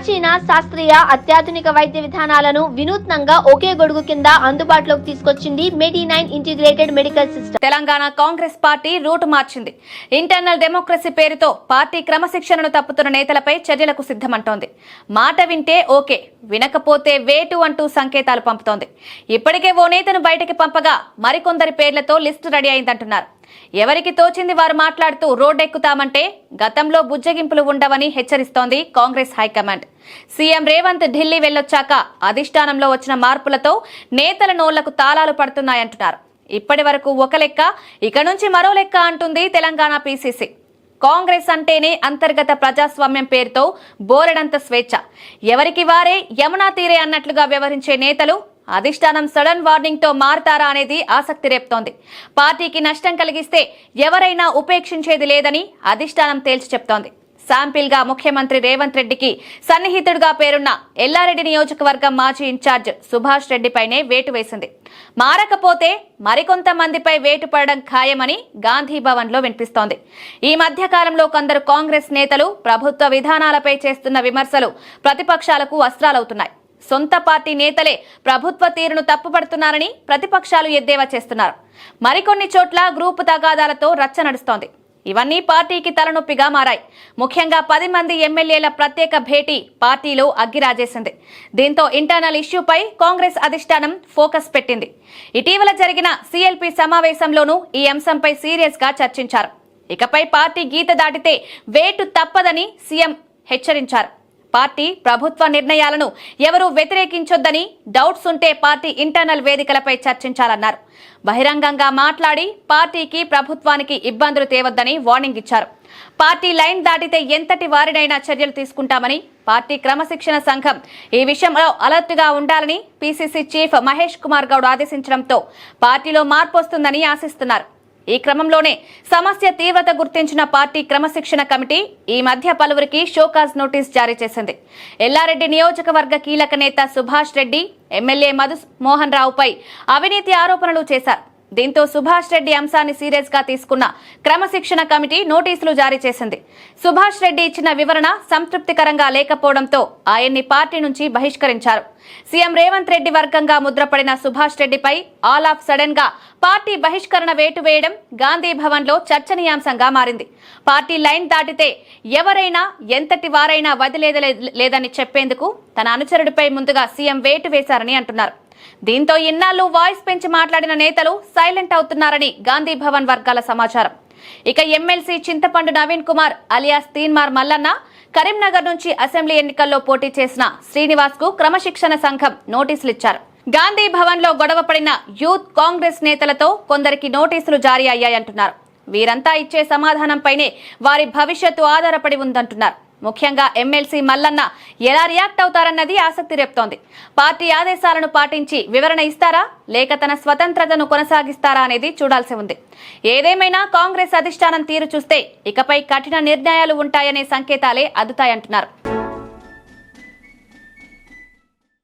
ప్రాచీన శాస్త్రీయ అత్యాధునిక వైద్య విధానాలను వినూత్నంగా ఒకే గొడుగు కింద అందుబాటులోకి తీసుకొచ్చింది Medi nine integrated medical system. Telangana Congress party route మార్చింది. ఇంటర్నల్ డెమోక్రసీ పేరుతో పార్టీ క్రమశిక్షణను తప్పుతున్న నేతలపై చర్యలకు సిద్ధమంటోంది. మాట వింటే ఓకే వినకపోతే వేటు అంటూ సంకేతాలు పంపుతోంది. ఇప్పటికే ఓ నేతను బయటకి పంపగా మరికొందరి పేర్లతో లిస్టు రెడీ అయిందంటున్నారు. ఎవరికి తోచింది వారు మాట్లాడుతూ రోడ్డెక్కుతామంటే గతంలో బుజ్జగింపులు ఉండవని హెచ్చరిస్తోంది Congress high command. CM Revanth Delhi వెళ్ళొచ్చాక అధిష్టానంలో వచ్చిన మార్పులతో నేతల నోళ్ళకు తాళాలు పడుతున్నాయంటున్నారు. ఇప్పటి వరకు ఒక లెక్క ఇక నుంచి మరో లెక్క అంటుంది తెలంగాణ పీసీసీ. కాంగ్రెస్ అంటేనే అంతర్గత ప్రజాస్వామ్యం పేరుతో బోరెడంత స్వేచ్ఛ. ఎవరికి వారే యమునా తీరే అన్నట్లుగా వ్యవహరించే నేతలు అధిష్టానం సడన్ వార్నింగ్తో మారతారా అనేది ఆసక్తి రేపుతోంది. పార్టీకి నష్టం కలిగిస్తే ఎవరైనా ఉపేక్షించేది లేదని అధిష్టానం తేల్చి చెప్తోంది. శాంపిల్గా ముఖ్యమంత్రి రేవంత్ రెడ్డికి సన్నిహితుడిగా పేరున్న ఎల్లారెడ్డి నియోజకవర్గం మాజీ ఇన్ఛార్జ్ సుభాష్ రెడ్డిపైనే వేటు వేసింది. మారకపోతే మరికొంతమందిపై వేటు పడడం ఖాయమని గాంధీభవన్లో వినిపిస్తోంది. ఈ మధ్య కాలంలో కొందరు కాంగ్రెస్ నేతలు ప్రభుత్వ విధానాలపై చేస్తున్న విమర్శలు ప్రతిపక్షాలకు అస్త్రాలవుతున్నాయి సొంత పార్టీ నేతలే ప్రభుత్వ తీరును తప్పుపడుతున్నారని ప్రతిపక్షాలు ఎద్దేవా చేస్తున్నారు. మరికొన్ని చోట్ల గ్రూపు తగాదాలతో రచ్చ నడుస్తోంది. ఇవన్నీ పార్టీకి తలనొప్పిగా మారాయి. ముఖ్యంగా పది మంది ఎమ్మెల్యేల ప్రత్యేక భేటీ పార్టీలో అగ్గిరాజేసింది. దీంతో ఇంటర్నల్ ఇష్యూపై కాంగ్రెస్ అధిష్టానం ఫోకస్ పెట్టింది. ఇటీవల జరిగిన సిఎల్పి సమావేశంలోనూ ఈ అంశంపై సీరియస్గా చర్చించారు. ఇకపై పార్టీ గీత దాటితే వేటు తప్పదని సీఎం హెచ్చరించారు. పార్టీ ప్రభుత్వ నిర్ణయాలను ఎవరూ వ్యతిరేకించొద్దని డౌట్స్ ఉంటే పార్టీ ఇంటర్నల్ వేదికలపై చర్చించాలన్నారు. బహిరంగంగా మాట్లాడి పార్టీకి ప్రభుత్వానికి ఇబ్బందులు తేవద్దని వార్నింగ్ ఇచ్చారు. పార్టీ లైన్ దాటితే ఎంతటి వారినైనా చర్యలు తీసుకుంటామని పార్టీ క్రమశిక్షణ సంఘం ఈ విషయంలో అలర్ట్గా ఉండాలని పీసీసీ చీఫ్ మహేష్ కుమార్ గౌడ్ ఆదేశించడంతో పార్టీలో మార్పు వస్తుందని ఆశిస్తున్నారు. ఈ క్రమంలోనే సమస్య తీవ్రత గుర్తించిన పార్టీ క్రమశిక్షణ కమిటీ ఈ మధ్య పలువురికి షోకాజ్ నోటీస్ జారీ చేసింది. ఎల్లారెడ్డి నియోజకవర్గ కీలక నేత సుభాష్ రెడ్డి ఎమ్మెల్యే మధు మోహన్ రావుపై అవినీతి ఆరోపణలు చేశారు. దీంతో సుభాష్ రెడ్డి అంశాన్ని సీరియస్గా తీసుకున్న క్రమశిక్షణ కమిటీ నోటీసులు జారీ చేసింది. సుభాష్ రెడ్డి ఇచ్చిన వివరణ సంతృప్తికరంగా లేకపోవడంతో ఆయన్ని పార్టీ నుంచి బహిష్కరించారు. సీఎం రేవంత్ రెడ్డి వర్గంగా ముద్రపడిన సుభాష్ రెడ్డిపై ఆల్ ఆఫ్ సడన్గా పార్టీ బహిష్కరణ వేటు వేయడం గాంధీ భవన్లో చర్చనీయాంశంగా మారింది. పార్టీ లైన్ దాటితే ఎవరైనా ఎంతటి వారైనా వదిలేద లేదని చెప్పేందుకు తన అనుచరుడిపై ముందుగా సీఎం వేటు వేశారని అంటున్నారు. దీంతో ఇన్నాళ్ళు వాయిస్ పెంచి మాట్లాడిన నేతలు సైలెంట్ అవుతున్నారని గాంధీ భవన్ వర్గాల సమాచారం. ఇక ఎమ్మెల్సీ చింతపండు నవీన్ కుమార్ అలియాస్ తీన్మార్ మల్లన్న కరీంనగర్ నుంచి అసెంబ్లీ ఎన్నికల్లో పోటీ చేసిన శ్రీనివాస్కు క్రమశిక్షణ సంఘం నోటీసులు ఇచ్చారు గాంధీ భవన్లో గొడవపడిన యూత్ కాంగ్రెస్ నేతలతో కొందరికి నోటీసులు జారీ అయ్యాయంటున్నారు. వీరంతా ఇచ్చే సమాధానంపైనే వారి భవిష్యత్తు ఆధారపడి ఉందంటున్నారు. ముఖ్యంగా ఎమ్మెల్సీ మల్లన్న ఎలా రియాక్ట్ అవుతారన్నది ఆసక్తి రేపుతోంది. పార్టీ ఆదేశాలను పాటించి వివరణ ఇస్తారా? లేక తన స్వతంత్రతను కొనసాగిస్తారా అనేది చూడాల్సి ఉంది. ఏదేమైనా కాంగ్రెస్ అధిష్టానం తీరు చూస్తే ఇకపై కఠిన నిర్ణయాలు ఉంటాయనే సంకేతాలే అదుతాయంటున్నారు.